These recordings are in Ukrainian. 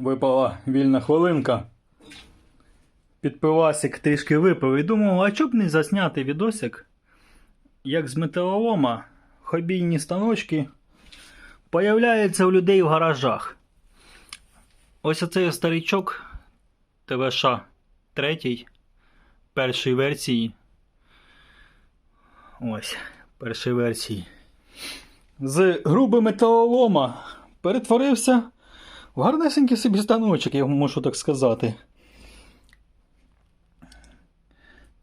випала вільна хвилинка. Під пивасик трішки випив і думав, а чоб не засняти відосик, як з металолома хобійні станочки появляються у людей в гаражах. Ось оцей старичок ТВШ третій, першої версії. Ось, першої версії. З груби металолома перетворився гарнесенький собі станочок, я можу так сказати.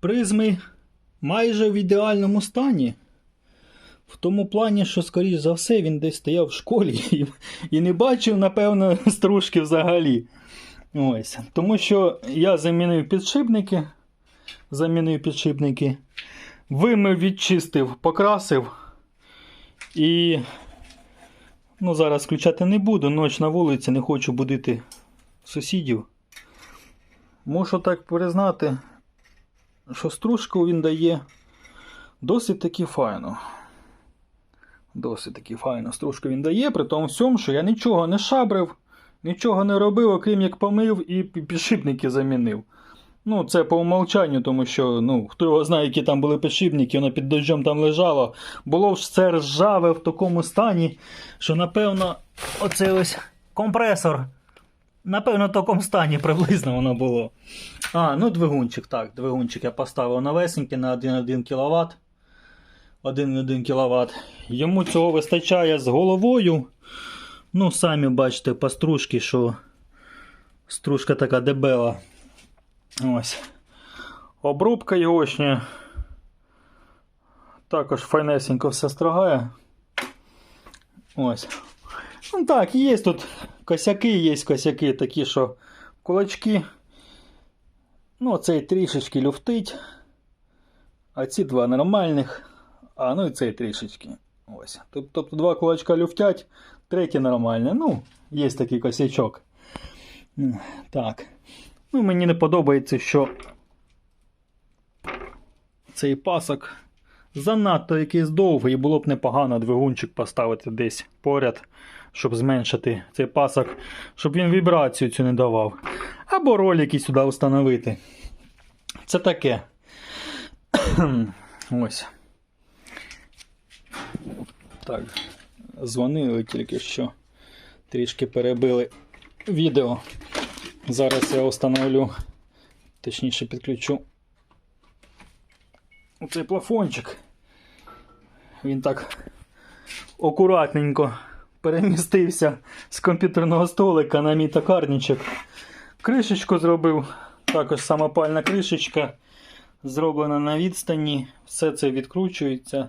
Призми майже в ідеальному стані. В тому плані, що, скоріш за все, він десь стояв в школі і, і не бачив, напевно, стружки взагалі. Ось. Тому що я замінив підшипники. Замінив підшипники. Вимив, відчистив, покрасив. І ну, зараз включати не буду. Ноч на вулиці, не хочу будити сусідів. Мушу так признати, що стружку він дає досить таки файно. Досить таки файно стружку він дає, при тому всьому, що я нічого не шабрив, нічого не робив, окрім як помив і підшипники замінив. Ну, це по умовчанню, тому що ну, хто його знає, які там були підшипники, воно під дощом там лежало. Було все ржаве в такому стані, що напевно оцей ось компресор. Напевно, в такому стані приблизно воно було. А, ну двигунчик, так, двигунчик я поставив новесенький на 1,1 кВт. 1,1 кВт. Йому цього вистачає з головою. Ну, самі бачите, по стружці, що стружка така дебела. Ось. Обрубка йогошня. Також файнесенько все строгає. Ось. Ну так, є тут косяки, є косяки такі, що кулачки. Ну, цей трішечки люфтить. А ці два нормальних. А, ну і цей трішечки. Ось. Тобто два кулачка люфтять, третій нормальний. Ну, є такий косячок. Так. Ну, мені не подобається, що цей пасок занадто якийсь довгий, і було б непогано двигунчик поставити десь поряд, щоб зменшити цей пасок, щоб він вібрацію цю не давав. Або ролики сюди встановити. Це таке. Ось. Так. Дзвонили тільки що. Трішки перебили відео. Зараз я встановлю, точніше підключу цей плафончик. Він так акуратненько перемістився з комп'ютерного столика на мій токарничок. Кришечку зробив. Також самопальна кришечка. Зроблена на відстані. Все це відкручується,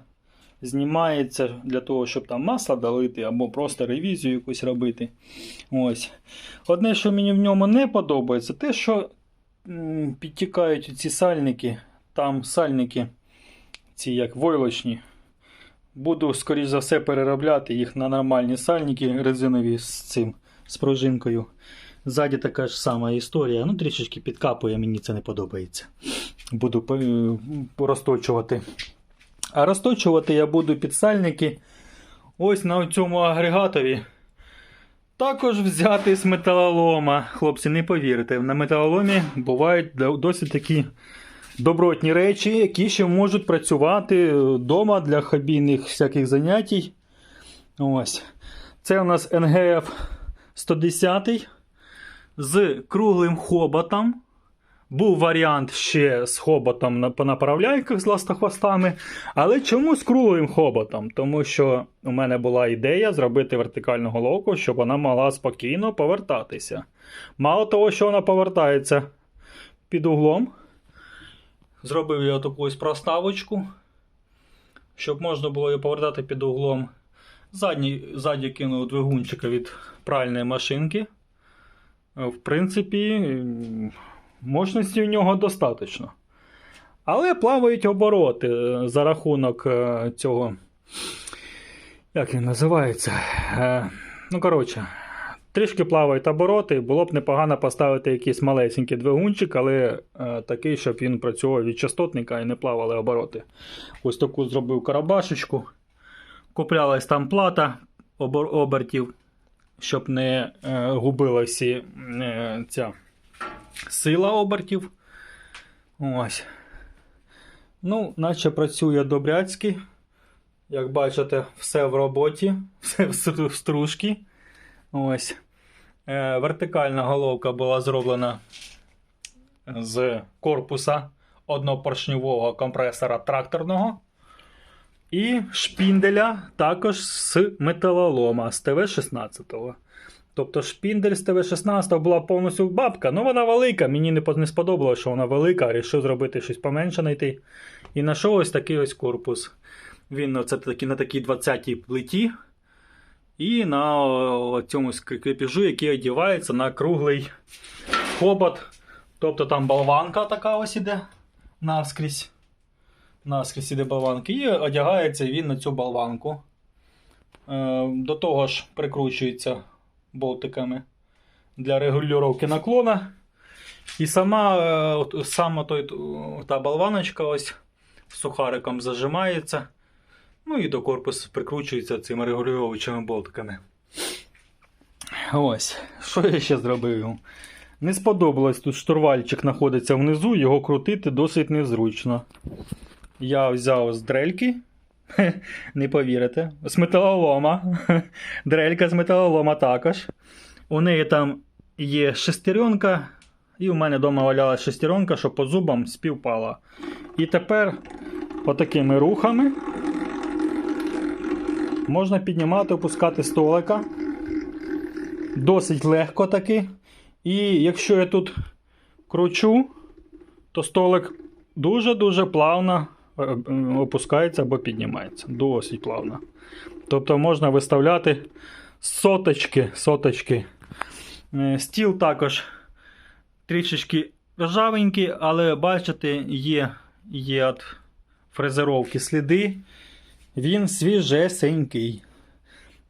знімається для того, щоб там масло долити або просто ревізію якусь робити. Ось. Одне, що мені в ньому не подобається, те, що підтікають ці сальники. Там сальники, ці як войлочні. Буду, скоріш за все, переробляти їх на нормальні сальники резинові з цим, з пружинкою. Ззаді така ж сама історія. Ну, трішечки підкапує, мені це не подобається. Буду по- розточувати. А розточувати я буду підсальники ось на цьому агрегатові. Також взяти з металолома. Хлопці, не повірите, на металоломі бувають досить такі добротні речі, які ще можуть працювати вдома для хобійних всяких занять. Ось. Це у нас НГФ 110 з круглим хоботом. Був варіант ще з хоботом по направляйках з ластохвостами. Але чому з круглим хоботом? Тому що у мене була ідея зробити вертикальну головку, щоб вона могла спокійно повертатися. Мало того, що вона повертається під углом, зробив я таку ось проставочку, щоб можна було її повертати під углом. Задній, ззаді кинув двигунчика від пральної машинки. В принципі, мощності в нього достатньо. Але плавають обороти е, за рахунок е, цього. Як він називається? Е, Ну, коротше, трішки плавають обороти. Було б непогано поставити якийсь малесенький двигунчик, але такий, щоб він працював від частотника і не плавали обороти. Ось таку зробив карабашечку. Куплялась там плата обертів щоб не губилася е, ця сила обертів. Ось. Ну, наче працює добряцький. Як бачите, все в роботі, все в стру- в стружці. Ось. Е, вертикальна головка була зроблена з корпуса однопоршньового компресора тракторного. І шпінделя також з металолома з ТВ-16. Тобто шпіндель з ТВ-16 була повністю бабка. Ну вона велика. Мені не сподобалося, що вона велика, вирішив зробити щось поменше знайти. І знайшов ось такий ось корпус. Він оце такі, на такій 20-й плиті. І на цьому крепежу, який одягається на круглий хобот. Тобто там болванка така ось іде навскрізь. Навскрізь іде болванка. І одягається він на цю болванку. Е, До того ж прикручується болтиками для регулювання наклона. І сама, е, сама той, та болваночка ось сухариком зажимається. Ну і до корпусу прикручується цими регулювачими болтиками. Ось, що я ще зробив? Не сподобалось, тут штурвальчик знаходиться внизу, його крутити досить незручно. Я взяв з дрельки, не повірите, з металолома. Дрелька з металолома також. У неї там є шестеренка, і у мене вдома валялася шестеренка, що по зубам співпала. І тепер отакими рухами можна піднімати, опускати столика. Досить легко таки. І якщо я тут кручу, то столик дуже-дуже плавно опускається або піднімається. Досить плавно. Тобто можна виставляти соточки. соточки. Е, Стіл також трішечки ржавенький, але бачите, є, є от фрезеровки сліди. Він свіжесенький.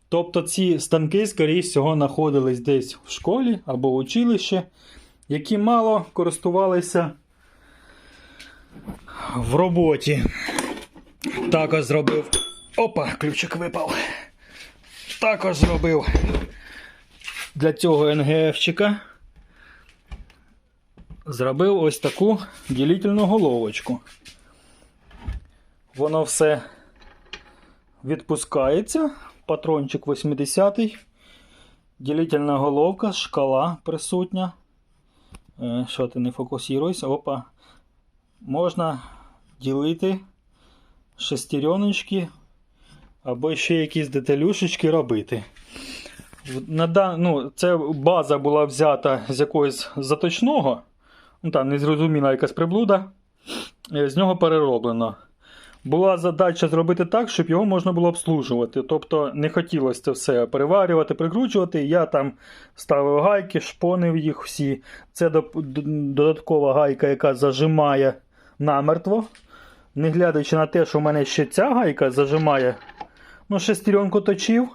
Тобто ці станки, скоріше всього, знаходились десь в школі або в училищі, які мало користувалися в роботі. Також зробив. Опа, ключик випав. Також зробив для цього НГФчика. Зробив ось таку ділительну головочку. Воно все відпускається. Патрончик 80-й. Ділительна головка, шкала присутня. Е, Що ти не фокусуйся? Опа. Можна ділити шестереночки або ще якісь деталюшечки робити. Ну, це база була взята з якогось заточного. Ну, там незрозуміла якась приблуда. Е, З нього перероблено. Була задача зробити так, щоб його можна було обслужувати. Тобто не хотілося це все переварювати, прикручувати. Я там ставив гайки, шпонив їх всі. Це додаткова гайка, яка зажимає намертво. Не глядячи на те, що в мене ще ця гайка зажимає. Ну, шестеренку точив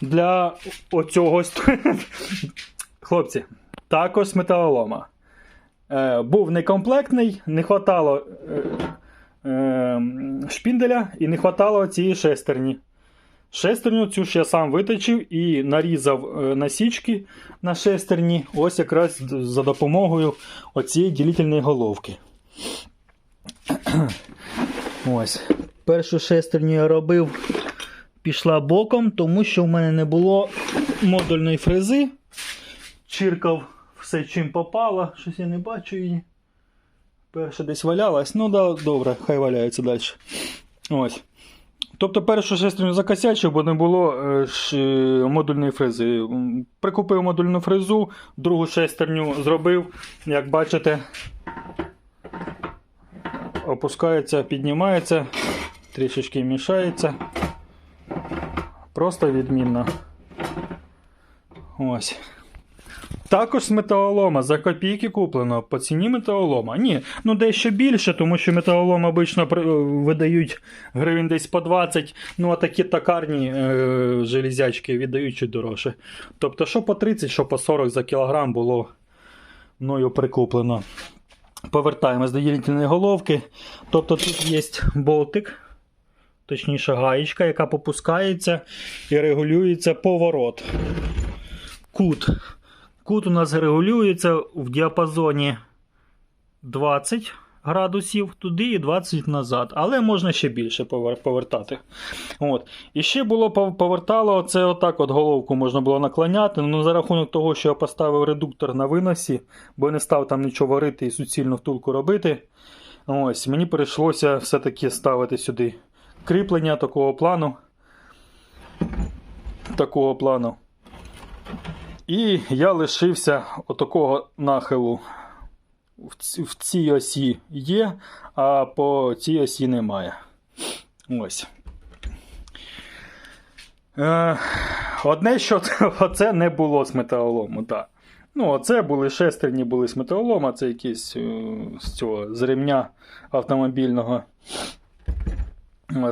для оцього. Хлопці, також металолома. Е, був некомплектний, не хватало. Е, е, шпінделя і не хватало цієї шестерні. Шестерню цю ж я сам виточив і нарізав е, насічки на шестерні, ось якраз за допомогою оцієї ділительної головки. Ось. Першу шестерню я робив, пішла боком, тому що в мене не було модульної фрези. Чиркав все чим попало, щось я не бачу її. Перша десь валялась, ну да, добре, хай валяється далі. Ось. Тобто першу шестерню закосячив, бо не було е, е, модульної фрези. Прикупив модульну фрезу, другу шестерню зробив, як бачите, опускається, піднімається, трішечки мішається. Просто відмінно. Ось. Також з металолома за копійки куплено по ціні металолома. Ні, ну дещо більше, тому що металолом обично видають гривень десь по 20, ну а такі токарні е, железячки віддають чуть дорожче. Тобто, що по 30, що по 40 за кілограм було мною прикуплено. Повертаємось до ділительної головки. Тобто тут є болтик, точніше гаєчка, яка попускається і регулюється поворот. кут. Кут у нас регулюється в діапазоні 20 градусів туди і 20 назад. Але можна ще більше повертати. От. І ще було повертало це отак от головку можна було наклоняти. Ну за рахунок того, що я поставив редуктор на виносі, бо не став там нічого варити і суцільну втулку робити. Ось, мені прийшлося все-таки ставити сюди кріплення такого плану. Такого плану. І я лишився отакого нахилу. В цій осі є, а по цій осі немає. Ось. Е, одне, що оце не було з металолому, так. Ну, оце були шестерні були з металолома, це якісь е, з цього з ремня автомобільного.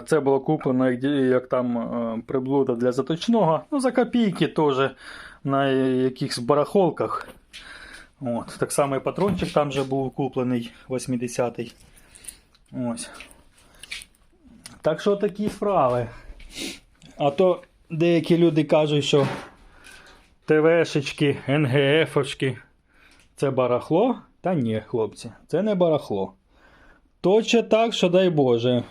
Це було куплено як, як там е, приблуда для заточного. Ну, за копійки теж на якихось барахолках. От, так само і патрончик там вже був куплений 80-й. Ось. Так що такі справи. А то деякі люди кажуть, що ТВшечки, НГФочки це барахло. Та ні, хлопці, це не барахло. Точно так, що дай Боже.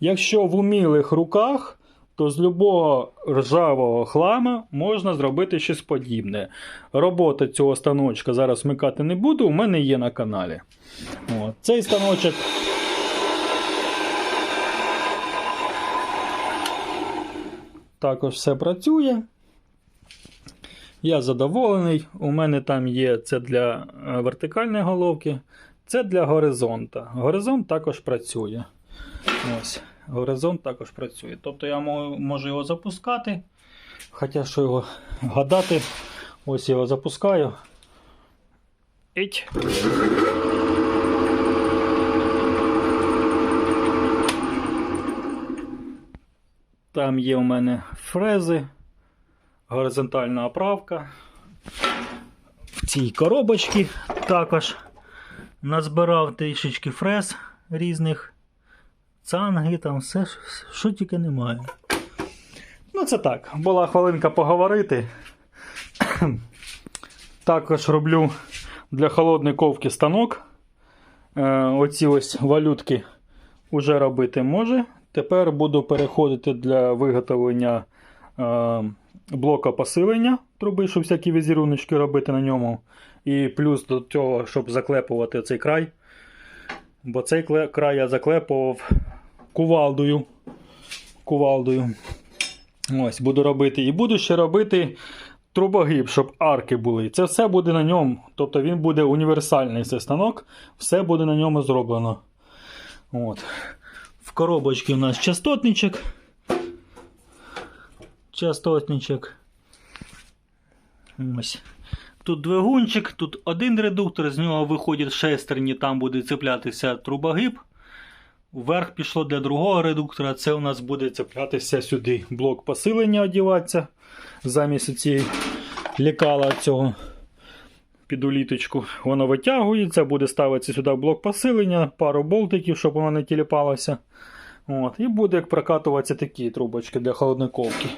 Якщо в умілих руках, то з любого ржавого хлама можна зробити щось подібне. Робота цього станочка зараз вмикати не буду, у мене є на каналі. От. Цей станочок. Також все працює. Я задоволений. У мене там є це для е, вертикальної головки, це для горизонта. Горизонт також працює. Ось, горизонт також працює. Тобто я можу його запускати. Хоча що його гадати, ось я його запускаю. Іть. Там є у мене фрези, горизонтальна оправка. В цій коробочці також назбирав трішечки фрез різних. Цанги, там все, що- тільки немає. Ну, це так. Була хвилинка поговорити. Також роблю для холодної ковки станок. Е, оці ось валютки вже робити може. Тепер буду переходити для виготовлення е, блока посилення труби, щоб всякі візеруночки робити на ньому. І плюс до цього, щоб заклепувати цей край. Бо цей край я заклепував кувалдою. Кувалдою. Ось, буду робити. І буду ще робити трубогиб, щоб арки були. Це все буде на ньому. Тобто він буде універсальний цей станок. Все буде на ньому зроблено. От. В коробочці у нас частотничок. Частотничок. Ось. Тут двигунчик, тут один редуктор, з нього виходять шестерні, там буде цеплятися трубогиб. Вверх пішло для другого редуктора. Це у нас буде цеплятися сюди. Блок посилення одіватися. Замість цієї лікала цього під уліточку. Воно витягується, буде ставитися сюди блок посилення, пару болтиків, щоб воно не тіліпалося. От, і буде прокатуватися такі трубочки для холодниковки.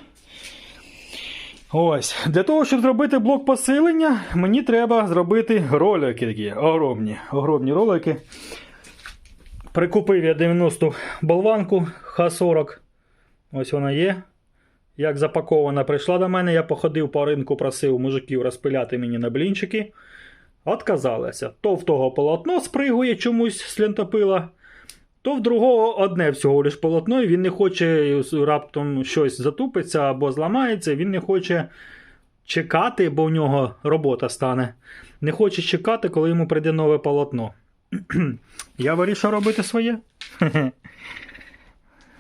Ось. Для того, щоб зробити блок посилення, мені треба зробити ролики такі огромні. Огромні ролики. Прикупив я 90 болванку Х40. Ось вона є. Як запакована прийшла до мене, я походив по ринку, просив мужиків розпиляти мені на блінчики. Отказалися. То в того полотно спригує чомусь з лентопила, то в другого одне всього лиш полотно, і він не хоче раптом щось затупиться або зламається, він не хоче чекати, бо в нього робота стане. Не хоче чекати, коли йому прийде нове полотно. Я вирішив робити своє.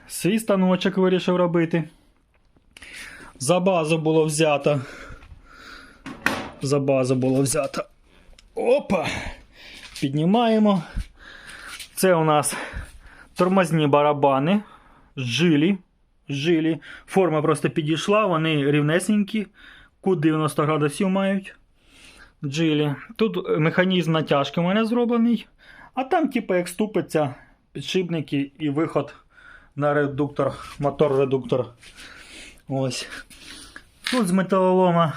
Свій станочок вирішив робити. За базу було взято. За базу було взято. Опа! Піднімаємо. Це у нас тормозні барабани. Жилі. Жилі. Форма просто підійшла, вони рівнесенькі. Кут 90 градусів мають. Джилі. Тут механізм натяжки у мене зроблений. А там, типу, як ступиться підшипники і виход на редуктор, мотор-редуктор. Ось. Тут з металолома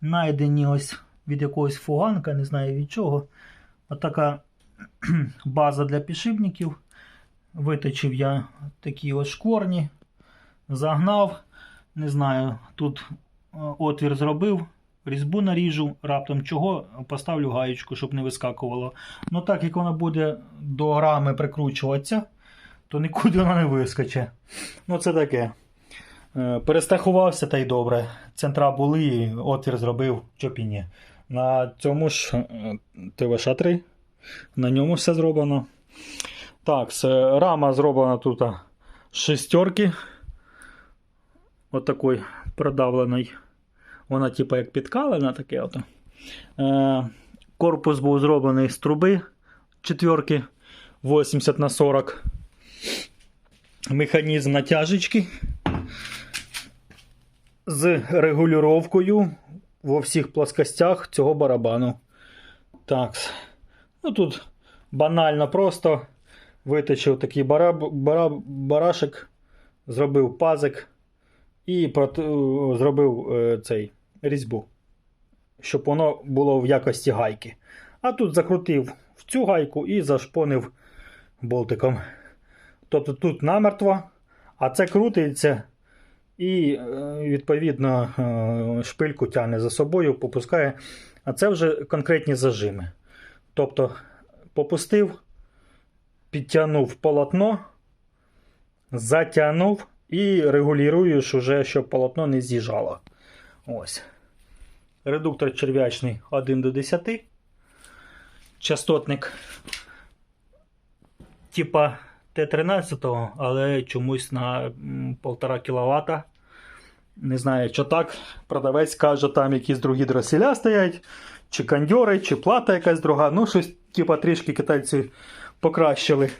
Найдені ось від якогось фуганка, не знаю від чого. Отака база для підшипників. Виточив я такі ось шкорні, загнав. Не знаю, тут е, отвір зробив, різьбу наріжу, раптом чого, поставлю гаєчку, щоб не вискакувало. Ну так як вона буде до рами прикручуватися, то нікуди вона не вискоче. Ну це таке. Е, Перестрахувався та й добре. Центра були, отвір зробив, чопіні. На цьому ж е, ТВШ-3. На ньому все зроблено. Так, рама зроблена тут шестерки. От такий продавлений. Вона, типу, як підкалена, таке. От. Е, корпус був зроблений з труби четверки 80 на 40. Механізм натяжечки з регулюванням во всіх плоскостях цього барабану. Так. Ну тут банально просто виточив такий бараб, бараб, барашек, зробив пазик і проти, е, зробив е, цей різьбу, щоб воно було в якості гайки. А тут закрутив в цю гайку і зашпонив болтиком. Тобто тут намертво, а це крутиться і, е, відповідно, е, шпильку тягне за собою, попускає. А це вже конкретні зажими. Тобто попустив, підтягнув полотно, затягнув і регулюєш уже, щоб полотно не з'їжджало. Ось. Редуктор черв'ячний 1 до 10. Частотник типа Т-13, але чомусь на 1,5 кВт. Не знаю, що так. Продавець каже, там якісь другі дросіля стоять, чи кондьори, чи плата якась друга. Ну, щось, типа, трішки китайці покращили.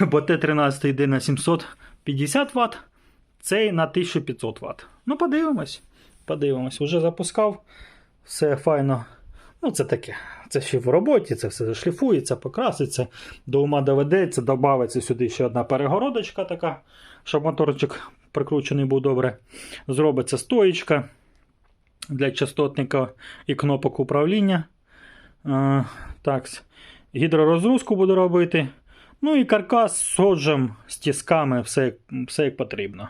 Бо Т-13 йде на 750 Вт, цей на 1500 Вт. Ну, подивимось. Подивимось. Уже запускав. Все файно. Ну, це таке. Це ще в роботі, це все шліфується, покраситься. До ума доведеться, додається сюди ще одна перегородочка така, щоб моторчик прикручений був добре. Зробиться стоїчка для частотника і кнопок управління. Е, так, гідророзгрузку буду робити. Ну і каркас з соджем, з тісками, все, як- все як потрібно.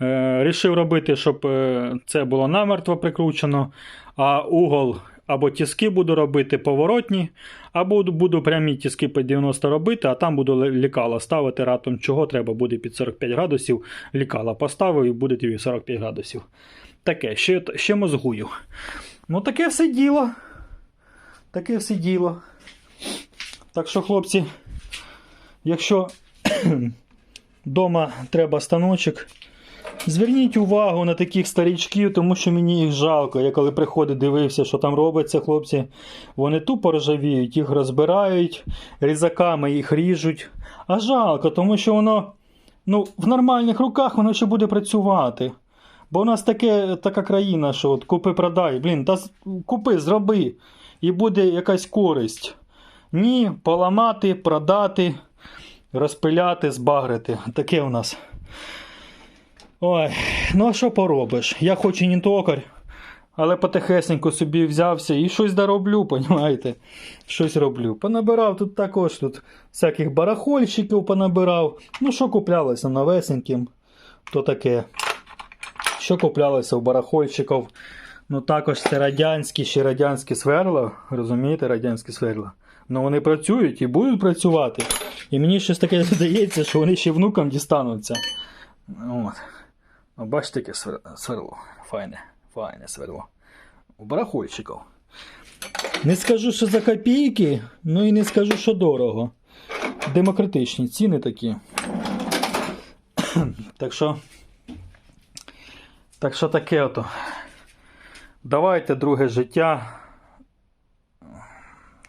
Е, рішив робити, щоб е, це було намертво прикручено, а угол або тіски буду робити поворотні, або буду- прямі тіски по 90 робити, а там буду лікала ставити ратом, чого треба буде під 45 градусів. Лікала поставив і буде тобі 45 градусів. Таке, ще, ще мозгую. Ну, таке все діло. Таке все діло. Так що, хлопці, якщо вдома треба станочок, зверніть увагу на таких старічків, тому що мені їх жалко. Я коли приходив, дивився, що там робиться, хлопці, вони тупо ржавіють, їх розбирають, різаками їх ріжуть. А жалко, тому що воно ну, в нормальних руках воно ще буде працювати. Бо у нас таке, така країна, що от купи продай, блін, та купи, зроби, і буде якась користь. Ні, поламати, продати, розпиляти, збагрити. Таке у нас. Ой, ну а що поробиш? Я хоч і не токар, але потихесенько собі взявся і щось дороблю, понімаєте? Щось роблю. Понабирав тут також тут всяких барахольщиків понабирав. Ну, що куплялося новесеньким, то таке. Що куплялося у барахольщиків. Ну також це радянські ще радянські сверла. Розумієте, радянські сверла. Ну вони працюють і будуть працювати. І мені щось таке здається, що вони ще внукам дістануться. От. О, бачите, яке сверло. Файне, файне сверло. У барахольщиків. Не скажу, що за копійки, ну і не скажу, що дорого. Демократичні ціни такі. так що. Так що таке ото. Давайте друге життя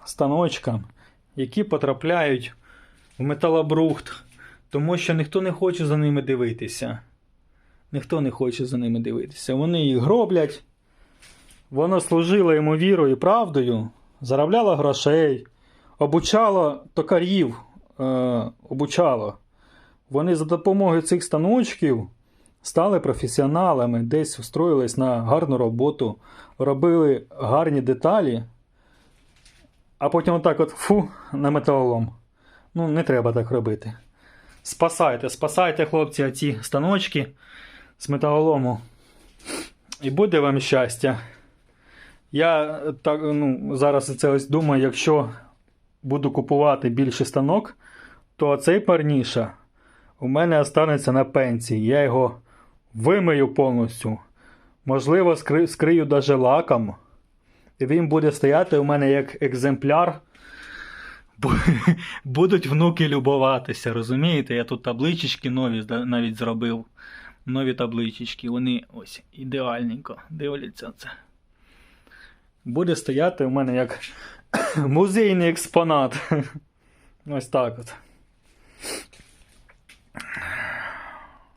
станочкам, які потрапляють в металобрухт, тому що ніхто не хоче за ними дивитися. Ніхто не хоче за ними дивитися. Вони їх гроблять. Воно служило йому вірою і правдою, заробляло грошей, обучало токарів, е, обучало. Вони за допомогою цих станочків стали професіоналами, десь встроїлись на гарну роботу, робили гарні деталі, а потім отак от фу на металолом. Ну, не треба так робити. Спасайте, спасайте, хлопці, ці станочки з металолому. І буде вам щастя. Я так, ну, зараз це ось думаю, якщо буду купувати більший станок, то цей парніша у мене останеться на пенсії. Я його вимию повністю. Можливо, скри, скрию даже лаком. Він буде стояти у мене як екземпляр. Будуть внуки любуватися, розумієте? Я тут табличечки нові навіть зробив. Нові табличечки, вони ось ідеальненько дивляться це. Буде стояти у мене як музейний експонат. Ось так от.